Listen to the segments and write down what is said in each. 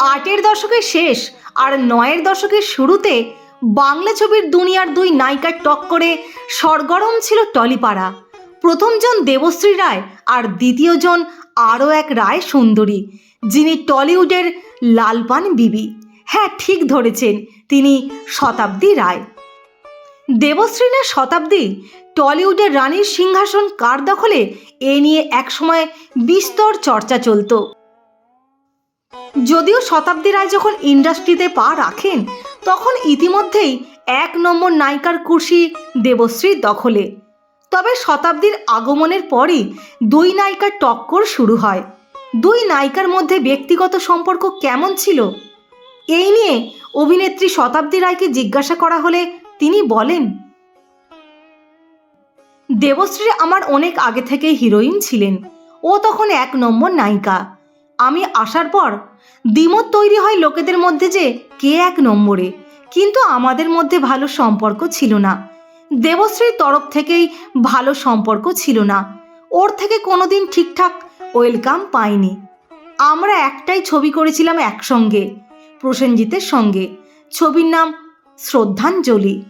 আটের দশকের শেষ আর নয়ের দশকের শুরুতে বাংলা ছবির দুনিয়ার দুই নায়িকার টক্করে সরগরম ছিল টলিপাড়া। প্রথমজন দেবশ্রী রায় আর দ্বিতীয়জন আরও এক রায় সুন্দরী, যিনি টলিউডের লালপান বিবি। হ্যাঁ ঠিক ধরেছেন, তিনি শতাব্দী রায়। দেবশ্রী না শতাব্দী, টলিউডের রানীর সিংহাসন কার দখলে এ নিয়ে একসময় বিস্তর চর্চা চলতো। যদিও শতাব্দী রায় যখন ইন্ডাস্ট্রিতে পা রাখেন, তখন ইতিমধ্যেই এক নম্বর নায়িকার কুর্সি দেবশ্রীর দখলে। তবে শতাব্দীর আগমনের পরই দুই নায়িকার টক্কর শুরু হয়। দুই নায়িকার মধ্যে ব্যক্তিগত সম্পর্ক কেমন ছিল? এই নিয়ে অভিনেত্রী শতাব্দী রায়কে জিজ্ঞাসা করা হলে তিনি বলেন, দেবশ্রী আমার অনেক আগে থেকেই হিরোইন ছিলেন। ও তখন এক নম্বর নায়িকা। আমি আসার পর দ্বিমত তৈরি হয় লোকেদের মধ্যে যে কে এক নম্বরে। কিন্তু আমাদের মধ্যে ভালো সম্পর্ক ছিল না। দেবশ্রীর তরফ থেকেই ভালো সম্পর্ক ছিল না। ওর থেকে কোনোদিন ঠিকঠাক ওয়েলকাম পাইনি। আমরা একটাই ছবি করেছিলাম একসঙ্গে, প্রসেনজিতের সঙ্গে। ছবির নাম শ্রদ্ধাঞ্জলি।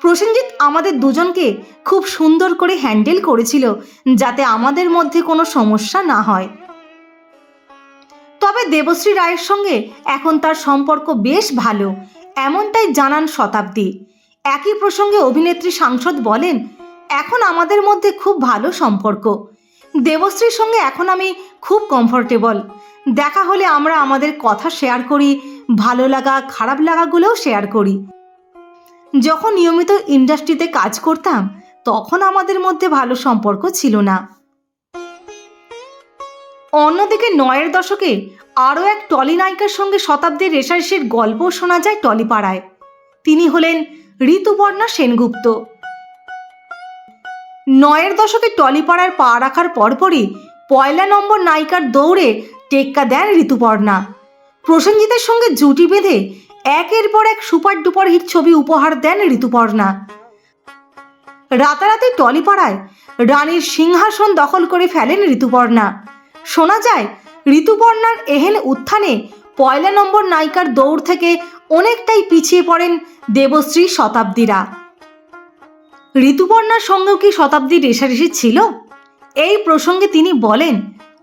প্রসেনজিৎ আমাদের দুজনকে খুব সুন্দর করে হ্যান্ডেল করেছিল যাতে আমাদের মধ্যে কোনো সমস্যা না হয়। দেবশ্রী রায়ের সঙ্গে এখন তার সম্পর্ক বেশ ভালো, এমনটাই জানান শতাব্দী। একই প্রসঙ্গে অভিনেত্রী সাংসদ বলেন, এখন আমাদের মধ্যে খুব ভালো সম্পর্ক। দেবশ্রীর সঙ্গে এখন আমি খুব কমফোর্টেবল দেখা হলে আমরা আমাদের কথা শেয়ার করি, ভালো লাগা, খারাপ লাগাগুলোও শেয়ার করি। যখন নিয়মিত ইন্ডাস্ট্রিতে কাজ করতাম, তখন আমাদের মধ্যে ভালো সম্পর্ক ছিল না। অন্যদিকে নয়ের দশকে আরও এক টলি নায়িকার সঙ্গে শতাব্দীর রেশারেশির গল্প শোনা যায় টলিপাড়ায়। তিনি হলেন ঋতুপর্ণা সেনগুপ্ত। নয়ের দশকে টলিপাড়ার পা রাখার পরপরই পয়লা নম্বর নায়িকার দৌড়ে টেক্কা দেন ঋতুপর্ণা। প্রসেনজিতের সঙ্গে জুটি বেঁধে একের পর এক সুপার ডুপার হিট ছবি উপহার দেন ঋতুপর্ণা। রাতারাতি টলিপাড়ায় রানীর সিংহাসন দখল করে ফেলেন ঋতুপর্ণা। শোনা যায়, ঋতুপর্ণার এহেন উত্থানে পয়লা নম্বর নায়িকার দৌড় থেকে অনেকটাই পিছিয়ে পড়েন দেবশ্রী শতাব্দীরা। ঋতুপর্ণার সঙ্গেও কি শতাব্দী রেশারেশি ছিল? এই প্রসঙ্গে তিনি বলেন,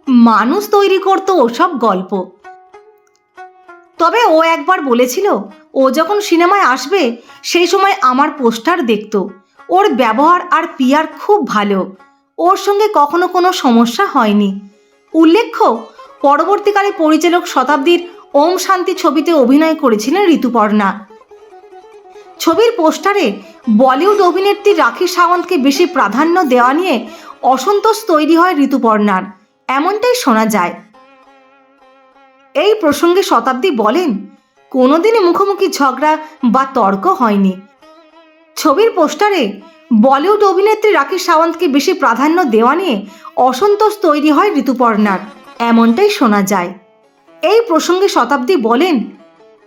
মানুষ তৈরি করতো ওসব গল্প। তবে ও একবার বলেছিল, ও যখন সিনেমায় আসবে, সেই সময় আমার পোস্টার দেখতো। ওর ব্যবহার আর পিয়ার খুব ভালো। ওর সঙ্গে কখনো কোনো সমস্যা হয়নি। উল্লেখ্য, পরবর্তীকালে পরিচালক শতাব্দীর ওম শান্তি ছবিতে অভিনয় করেছিলেন ঋতুপর্ণা। ছবির পোস্টারে বলিউড অভিনেত্রী রাখি সাওয়ান্তকে বেশি প্রাধান্য দেওয়া নিয়ে অসন্তোষ তৈরি হয় ঋতুপর্ণার, এমনটাই শোনা যায়। এই প্রসঙ্গে শতাব্দী বলেন, কোনোদিনই মুখোমুখি ঝগড়া বা তর্ক হয়নি। ছবির পোস্টারে বলিউড অভিনেত্রী রাখি সাওয়ান্তকে বেশি প্রাধান্য দেওয়া নিয়ে অসন্তোষ তৈরি হয় ঋতুপর্ণার। এমনটাই শোনা যায়। এই প্রসঙ্গে শতাব্দী বলেন,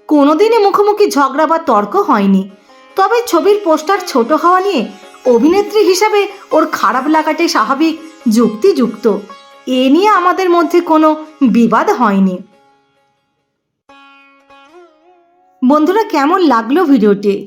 কোনোদিনই মুখোমুখি ঝগড়া বা তর্ক হয়নি। তবে ছবির পোস্টার ছোট হওয়া নিয়ে অভিনেত্রী হিসাবে ওর খারাপ লাগাটাই স্বাভাবিক যুক্তিযুক্ত। এ নিয়ে আমাদের মধ্যে কোনো বিবাদ হয়নি। বন্ধুরা, কেমন লাগল ভিডিওটি?